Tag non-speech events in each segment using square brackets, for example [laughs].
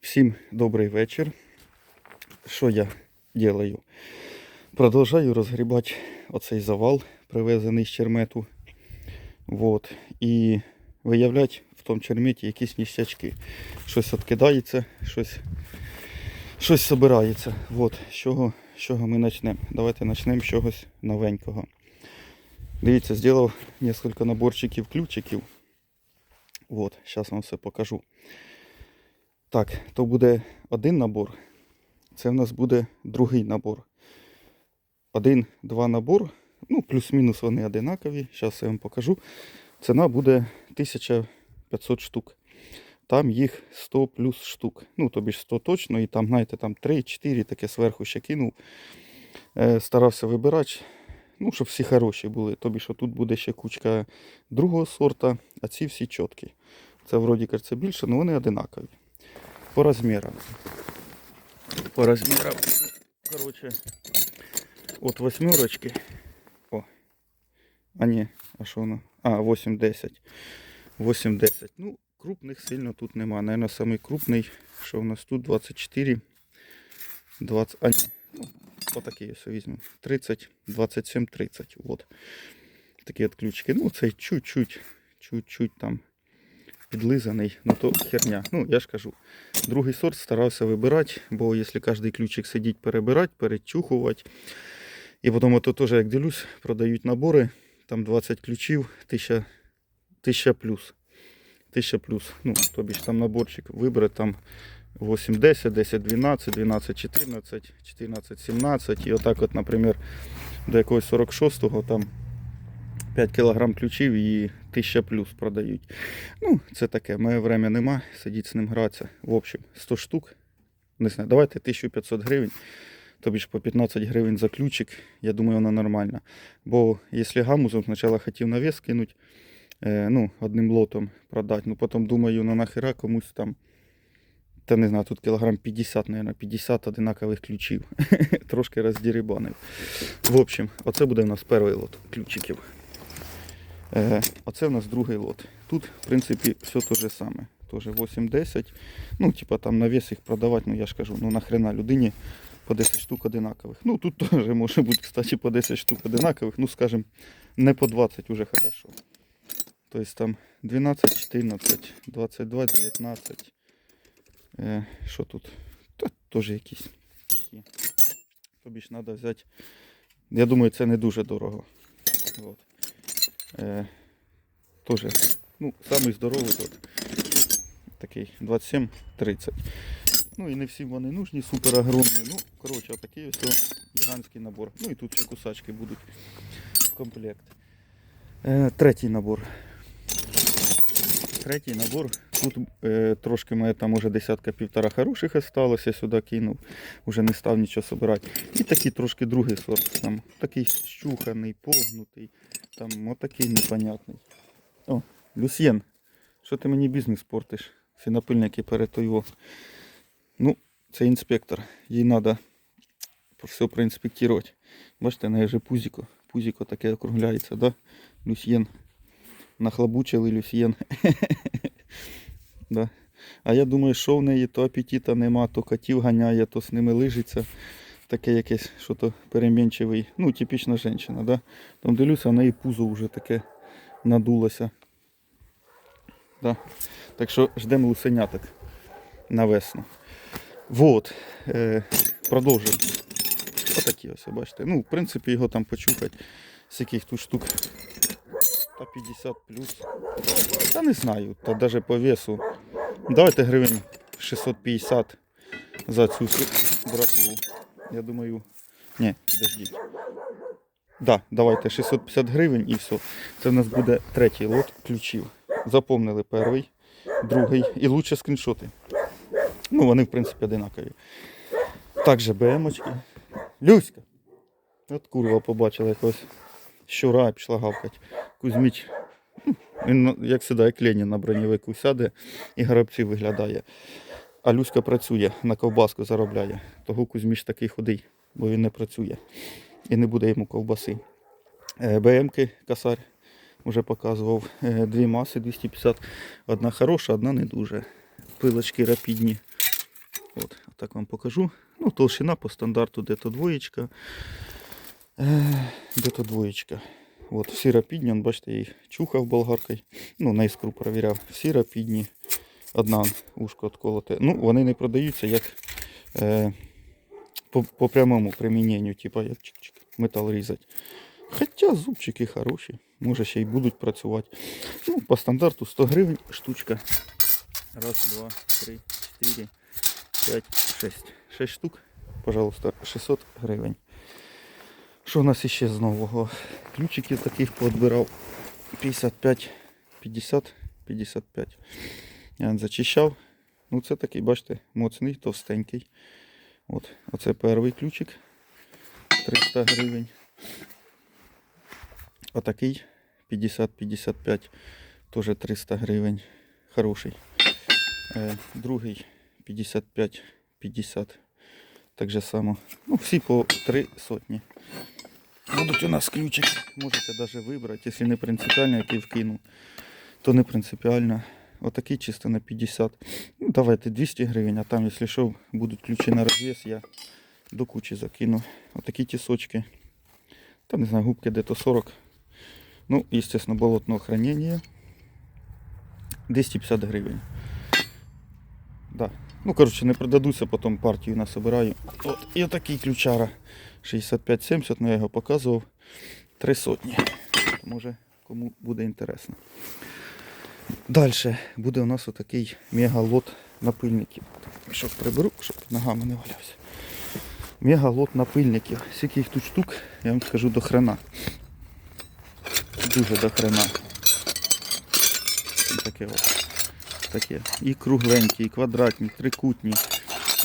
Всім добрий вечір. Що я делаю? Продовжаю розгрібати оцей завал, привезений з чермету. Вот. І виявляти в тому черметі якісь ніштячки. Щось відкидається, щось, щось збирається. Вот. З чого, з чого ми почнемо? Давайте почнемо з чогось новенького. Дивіться, зробив кілька наборчиків ключиків. Вот, зараз вам все покажу. Так, то буде один набор. Це в нас буде другий набор. Один-два набор. Ну, плюс-мінус вони одинакові. Зараз я вам покажу. Ціна буде 1500 штук. Там їх 100 плюс штук. Ну, тобі ж 100 точно, і там, знаєте, там 3-4 таке зверху ще кинув. Е, старався вибирати, ну, щоб всі хороші були. Тобі що тут буде ще кучка другого сорта, а ці всі чіткі. Це вроді кажеться більше, але вони одинакові. По розмірам. По розмірам. Короче, от восьмерочки. О. А ні, а що воно? А, 8-10. 8-10. Ну, крупних сильно тут нема. Наверно, самий крупний, що у нас тут 24. 20. А ні. Ну, отакий ось візьмемо. 30, 27, 30. Вот. Такі от. Ну, цей чуть-чуть, чуть-чуть там підлизаний, ну то херня. Ну, я ж кажу. Другий сорт старався вибирати, бо якщо кожен ключик сидіть перебирати, перечухувати. І потім ото теж, як дивлюсь, продають набори, там 20 ключів, 1000, 1000 плюс. 1000 плюс. Ну, тобі ж там наборчик вибрати там 8, 10, 10, 12, 12, 14, 14, 17. І отак от, наприклад, до якогось 46-го там 5 кг ключів і 1000 плюс продають. Ну, це таке, моє время нема, сидіть з ним гратися. В общем, 100 штук. Не знаю, давайте 1500 гривень. Тобі ж по 15 гривень за ключик, я думаю, воно нормально. Бо якщо гамузом спочатку хотів на вес кинуть, е, ну, одним лотом продати, ну потім думаю, ну нахера комусь там. Та не знаю, тут кілограм 50, наверное, 50 одинакових ключів. [laughs] Трошки роздірібанив. В общем, оце буде у нас перший лот ключиків. Е, оце у нас другий лот. Тут, в принципі, все те же саме. Тоже 8-10. Ну, типа там на вес їх продавати, ну я ж кажу, ну нахрена людині по 10 штук одинакових. Ну тут [laughs] теж може бути, кстати, по 10 штук одинакових. Ну, скажем, не по 20 уже хорошо. Тобто там 12, 14, 22, 19. Е, що тут? Та теж якісь такі. Тобі ж треба взяти. Я думаю, це не дуже дорого. От. Е, Тоже, ну, самий здоровий тут. Такий 27-30. Ну і не всі вони нужні, супер огромні. Ну, коротше, отакий ось гігантський набор. Ну і тут ще кусачки будуть в комплект. Е, третій набор. Третій набор. Тут е, трошки моє там уже десятка півтора хороших осталося, сюди кинув. Уже не став нічого собирати. І такий трошки другий сорт. Там, такий щуханий, погнутий. Там отакий непонятний. О, Люсьєн, що ти мені бізнес портиш? Перед тойво. Ну, це інспектор. Їй треба все проінспектувати. Бачите, на же пузіко. Пузіко таке округляється, да? Люсьєн. Нахлобучили Люсьєн. [laughs] да. А я думаю, що в неї то апетита нема, то котів ганяє, то з ними лижиться. Таке якесь, що то перемінчивий. Ну, типічна жінка, да? Там дивлюся, в неї пузо вже таке надулося. Да. Так що ждемо лусеняток на весну. Вот. Е, продовжуємо. Отакі ось, бачите. Ну, в принципі, його там почухати. З яких тут штук. Та 50 плюс. Та не знаю, та навіть по весу. Давайте гривень 650 за цю братву. Я думаю. Ні, подождіть. Да, давайте 650 гривень і все. Це в нас буде третій лот ключів. Запомнили перший, другий і лучше скріншоти. Ну, вони, в принципі, одинакові. Також БМочки. Люська. От курва побачила якось щура пішла гавкать. Кузьміч. Він, ну, як як Ленін на броньовику сяде і грабці виглядає. А Люська працює, на ковбаску заробляє. Того Кузьміч такий худий, бо він не працює. І не буде йому ковбаси. Е, БМки косарь вже показував. Е, Дві маси 250. Одна хороша, одна не дуже. Пилочки рапідні. От, так вам покажу. Ну, толщина по стандарту де-то двоєчка. Е, де-то двоєчка. От, всі рапідні, он, бачите, я їх чухав болгаркою. Ну, на іскру перевіряв. Всі рапідні. Одна ушко отколоте. Ну, вони не продаються як е, по, по прямому приміненню, типу як чик-чик, метал різати. Хоча зубчики хороші, може ще й будуть працювати. Ну, по стандарту 100 гривень штучка. Раз, два, три, чотири, п'ять, шесть. Шесть штук, пожалуйста, 600 гривень. Що у нас іще з нового? Ключиків таких поотбирав 55, 50, 55. Я зачищав. Ну це такий, бачите, моцний, товстенький. От, оце перший ключик. 300 гривень. Отакий 50-55, теж 300 гривень. Хороший. Е, другий 55-50. Так же само. Ну, всі по 3 сотні. Будуть у нас ключики. Можете навіть вибрати, якщо не принципіально, який вкину, то не принципіально. Отакий чисто на 50. Ну, давайте 200 гривень, а там, якщо що, будуть ключі на розв'яз, я до кучі закину. Отакі тісочки. Там, не знаю, губки де-то 40. Ну, естественно, болотного хранения. 250 гривень. Да. Ну, коротше, не продадуся, потім партію насобираю. От, і отакий ключара. 65-70, ну я його показував. Три сотні. Може, кому буде інтересно. Далі буде у нас отакий мегалот напильників. Щоб приберу, щоб ногами не валявся. Мегалот напильників. Скільки їх тут штук, я вам скажу до хрена. Дуже до хрена. Таке Таке. І кругленькі, і квадратні, і трикутні,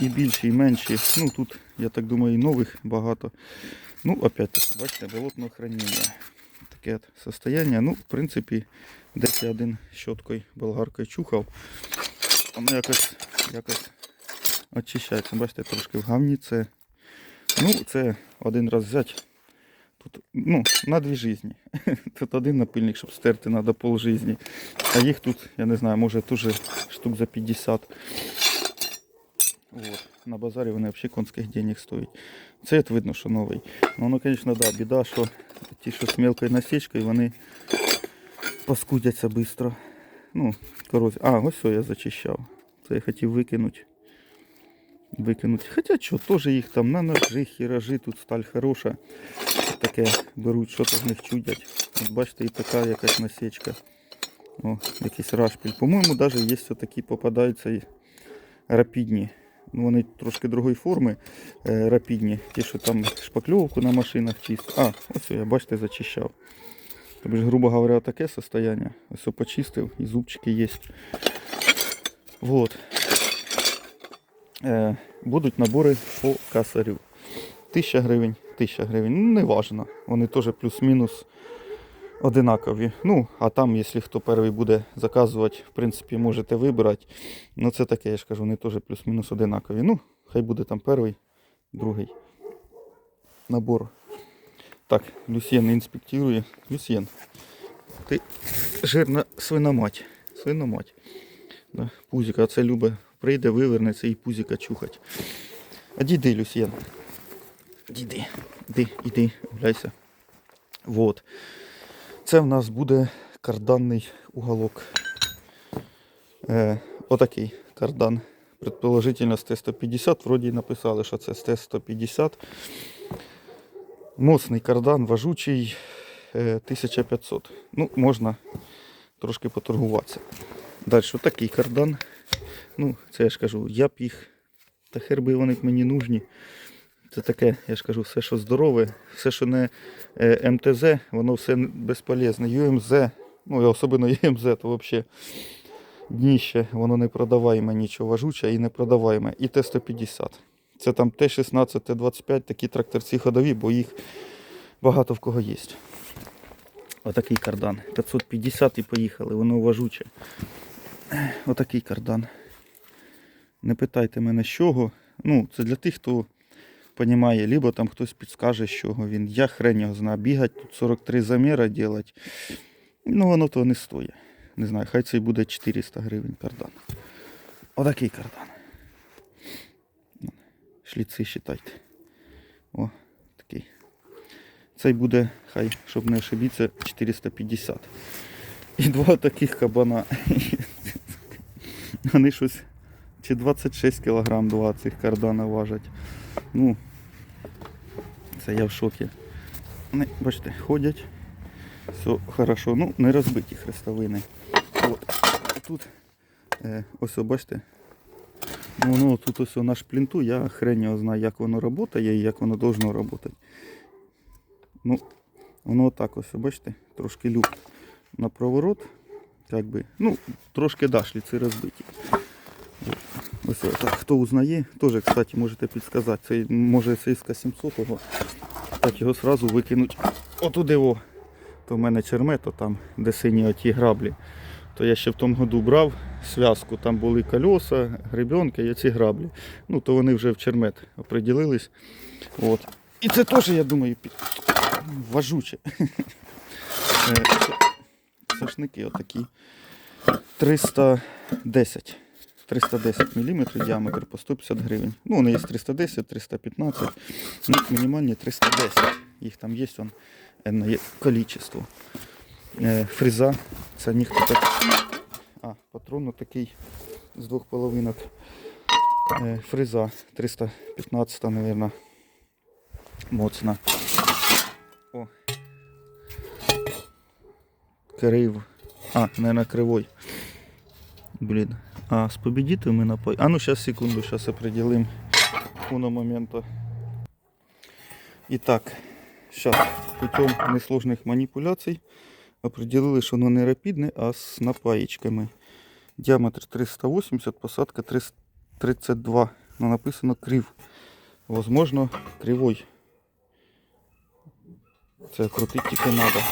і більші, і менші. Ну тут, я так думаю, і нових багато. Ну, опять таки, бачите, болотного хранення. Таке состояння. Ну, в принципі, десь я один щоткою болгаркою чухав. Воно якось, якось очищається. Бачите, трошки в гавні це. Ну, це один раз взяти. Тут, ну, на дві житті. [laughs] Тут один напильник, щоб стерти, треба пол житті. А їх тут, я не знаю, може теж штук за 50. Вот. На базарі вони взагалі конських денег стоять. Це от видно, що новий. Ну, воно, звісно, да, біда, що ті, що з мелкою насічкою, вони паскудяться швидко. Ну, корозія. А, ось все я зачищав. Це я хотів викинути. Викинути. Хоча що, теж їх там на ножи, хіражі, тут сталь хороша. Таке беруть, що то з них чудять. От бачите, і така якась насічка. О, якийсь рашпіль. По-моєму, навіть є такі попадаються рапідні. Ну, вони трошки другої форми е, рапідні. Ті, що там шпакльовку на машинах чистять. А, ось я, бачите, зачищав. Тобто, грубо говоря, таке состояние. Ось почистив і зубчики є. Вот. Е, будуть набори по касарю. 1000 гривень, 1000 гривень. Ну, не важно. Вони теж плюс-мінус одинакові. Ну, а там, якщо хто перший буде заказувати, в принципі, можете вибирати. Ну, це таке, я ж кажу, вони теж плюс-мінус одинакові. Ну, хай буде там перший, другий набор. Так, Люсьєн інспектує. Люсьєн, ти жирна свиномать. Свиномать. Да, пузіка, це любе. Прийде, вивернеться і пузіка чухать. А діди, Люсьєн. Діди, іди, іди, гуляйся. Вот. Це в нас буде карданний уголок. Е, отакий кардан. Предположительно з Т-150. Вроді написали, що це з Т-150. Моцний кардан, важучий е, 1500. Ну, можна трошки поторгуватися. Далі, отакий кардан. Ну, це я ж кажу, я б їх, та хер би вони мені нужні. Це таке, я ж кажу, все, що здорове, все, що не е, МТЗ, воно все безполезне. ЮМЗ, ну і особливо ЮМЗ, то взагалі дніще, воно не продаваємо нічого важуче і не продаваємо. І Т-150. Це там Т-16, Т-25, такі тракторці ходові, бо їх багато в кого є. Отакий кардан. 550 і поїхали, воно важуче. Отакий кардан. Не питайте мене з чого. Ну, це для тих, хто понімає, либо там хтось підскаже, з чого він. Я хрень його знаю. Бігать тут 43 заміра робити. Ну, воно того не стоїть. Не знаю, хай це і буде 400 гривень кардан. Отакий кардан. шліци считайте. О, такий. Цей буде, хай, щоб не ошибитися, 450. І два таких кабана. Вони щось чи 26 кг два цих кардана важать. Ну, це я в шокі. Вони, бачите, ходять. Все хорошо. Ну, не розбиті хрестовини. От. Тут е, ось, бачите. Ну, Воно тут ось на шплінту, я хрень його знаю, як воно працює і як воно должно працювати. Ну, воно отак ось, бачите, трошки люк на проворот. Як би, ну, трошки да, шліци розбиті. Ось так, хто узнає, теж, кстати, можете підсказати. Це може ССК 700 го так його сразу викинуть отуди о. То в мене чермето там, де сині оті граблі. То я ще в тому году брав зв'язку, там були колеса, гребенки і ці граблі. Ну, то вони вже в чермет оприділились. От. І це теж, я думаю, під... важуче. Е, Сашники отакі. 310. 310 мм діаметр по 150 гривень. Ну, вони є 310, 315, ну, мінімальні 310. Їх там є он, енне количество. Е, фреза, це ніхто так. А, патрон такий з двох половинок. Фреза 315, мабуть. Моцна. О. Крив. А, не на кривой. Блін. А з победителями напой. А ну сейчас секунду, сейчас определим уно момента. Итак, сейчас путем несложных манипуляций определили, що воно не рапідне, а з напаєчками. Діаметр 380, посадка 332. Но написано крив. Возможно, кривой. Це крутить тільки треба.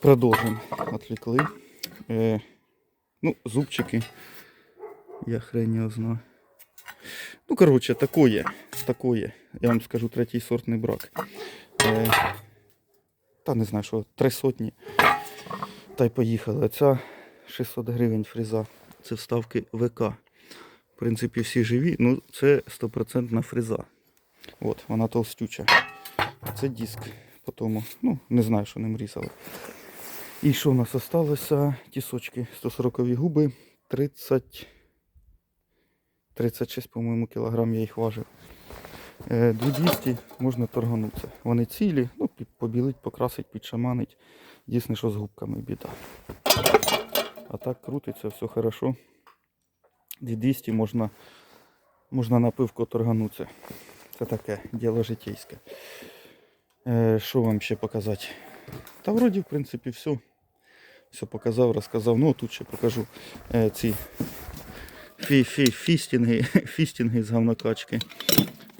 Продовжимо. Отвлекли. Ну, зубчики. Я хрень його знаю. Ну, коротше, такое. Такое. Я вам скажу, третій сортний брак. Е, та не знаю, що, три сотні. Та й поїхали. Ця 600 гривень фреза. Це вставки ВК. В принципі, всі живі. Ну, це 100% фреза. От, вона толстюча. Це диск. По тому, ну, не знаю, що ним різали. І що в нас осталося? Тісочки 140 губи, 30, 36, по-моєму, кілограм я їх важив. Е, 2200 можна торганутися. Вони цілі, ну, побілить, покрасить, підшаманить. Єдине, що з губками біда. А так крутиться, все хорошо. 2200 можна, можна на пивко торганутися. Це таке діло житейське. Е, Що вам ще показати? Та вроді, в принципі, все. Все показав, розказав. Ну, тут ще покажу е, ці фі, фі, фістінги, [laughs] фістінги з говнокачки.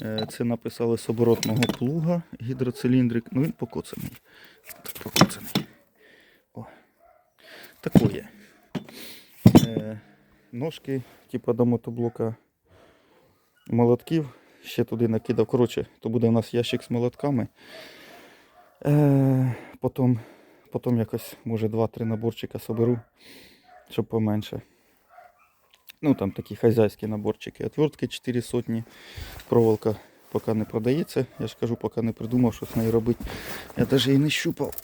Е, це написали з оборотного плуга, гідроциліндрик. Ну він покоцаний. Так, покоцаний. О. Такое. Е, ножки, типа до мотоблока молотків. Ще туди накидав. Коротше, то буде у нас ящик з молотками. Е, потім, потім якось, може, 2-3 наборчика соберу, щоб поменше. Ну, там такі хазяйські наборчики. Отвертки 4 сотні. Проволока поки не продається. Я ж кажу, поки не придумав, що з нею робити. Я навіть її не щупав.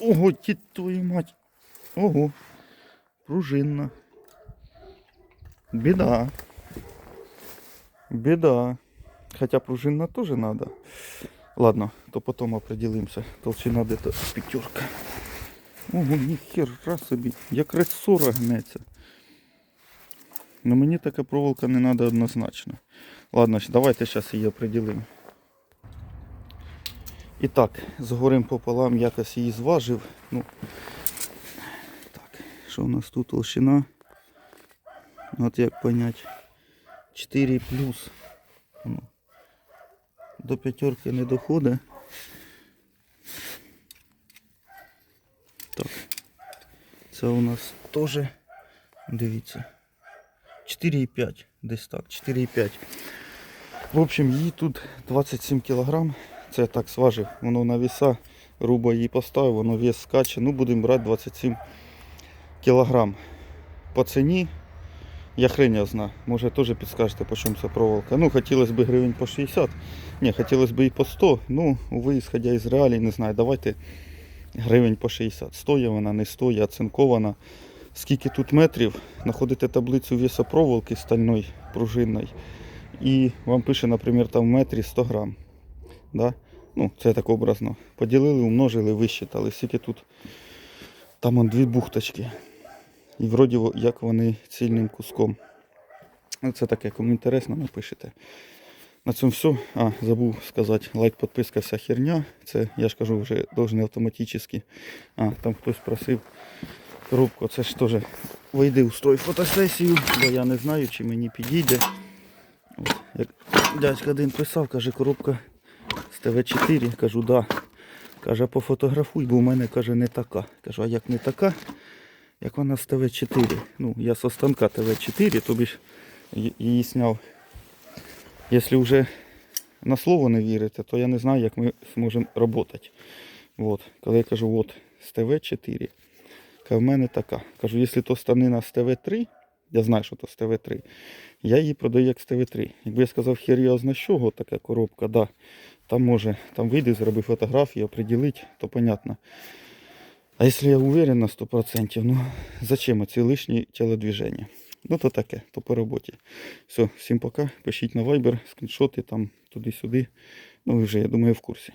Ого, ті твою мать. Ого. Пружинна. Біда. Біда. Хотя пружинна теж треба. Ладно, то потом определимся. Толщина где-то пятерка. Ого, ніхера собі. Як ресора гнеться. Но мені така проволока не треба однозначно. Ладно, давайте зараз її определимо. І так, згорем пополам якось її зважив. Ну, так, що у нас тут толщина? От як понять. 4 плюс. До п'ятерки не доходить. Так. Це у нас теж, дивіться, 4,5, десь так, 4,5. В общем, її тут 27 кг. Це так зважив, воно на віса, руба її поставив, воно вес скаче. Ну, будемо брати 27 кг. По ціні Я хрень знаю. Може теж підскажете, по чому ця проволока. Ну, хотілося б гривень по 60. Ні, хотілося б і по 100. Ну, ви, ісходя із реалій, не знаю, давайте гривень по 60. Стоє вона, не стоїть, оцинкована. Скільки тут метрів, знаходите таблицю веса проволоки стальної, пружинної. І вам пише, наприклад, там в метрі 100 грам. Да? Ну, це так образно. Поділили, умножили, висчитали. Скільки тут там дві бухточки. І вроді як вони цільним куском. Ну, Це таке, кому інтересно, напишете. На цьому все. А, забув сказати, лайк, підписка, вся херня. Це, я ж кажу, вже должны автоматично. А, там хтось просив коробку. Це ж теж вийди устрой фотосесію, бо я не знаю, чи мені підійде. От, як дядька один писав, каже, коробка з ТВ4. Кажу, да. Каже, пофотографуй, бо в мене каже не така. Кажу, а як не така, як вона з ТВ4. Ну, я со станка ТВ4, тобі ж її зняв. Якщо вже на слово не вірите, то я не знаю, як ми зможемо працювати. От. Коли я кажу, от з ТВ4, в мене така. Кажу, якщо то станина з ТВ3, я знаю, що то з ТВ3, я її продаю як з ТВ3. Якби я сказав, серйозно, з чого така коробка, да, там може, там вийде, зроби фотографію, определить, то понятно. А якщо я уверен на 100%, ну зачем оці лишні телодвіження? Ну то таке, то по роботі. Все, всім пока. Пишіть на Viber, скріншоти там туди-сюди. Ну ви вже, я думаю, в курсі.